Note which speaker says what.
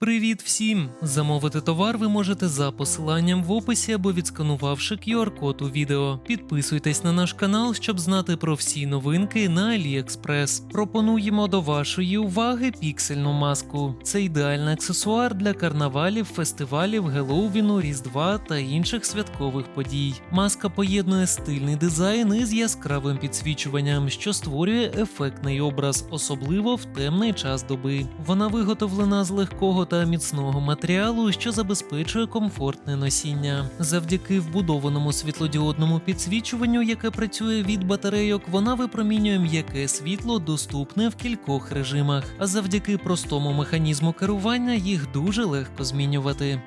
Speaker 1: Привіт всім! Замовити товар ви можете за посиланням в описі або відсканувавши QR-код у відео. Підписуйтесь на наш канал, щоб знати про всі новинки на AliExpress. Пропонуємо до вашої уваги піксельну маску. Це ідеальний аксесуар для карнавалів, фестивалів, Геловіну, Різдва та інших святкових подій. Маска поєднує стильний дизайн із яскравим підсвічуванням, що створює ефектний образ, особливо в темний час доби. Вона виготовлена з легкого та міцного матеріалу, що забезпечує комфортне носіння. Завдяки вбудованому світлодіодному підсвічуванню, яке працює від батарейок, вона випромінює м'яке світло, доступне в кількох режимах. А завдяки простому механізму керування їх дуже легко змінювати.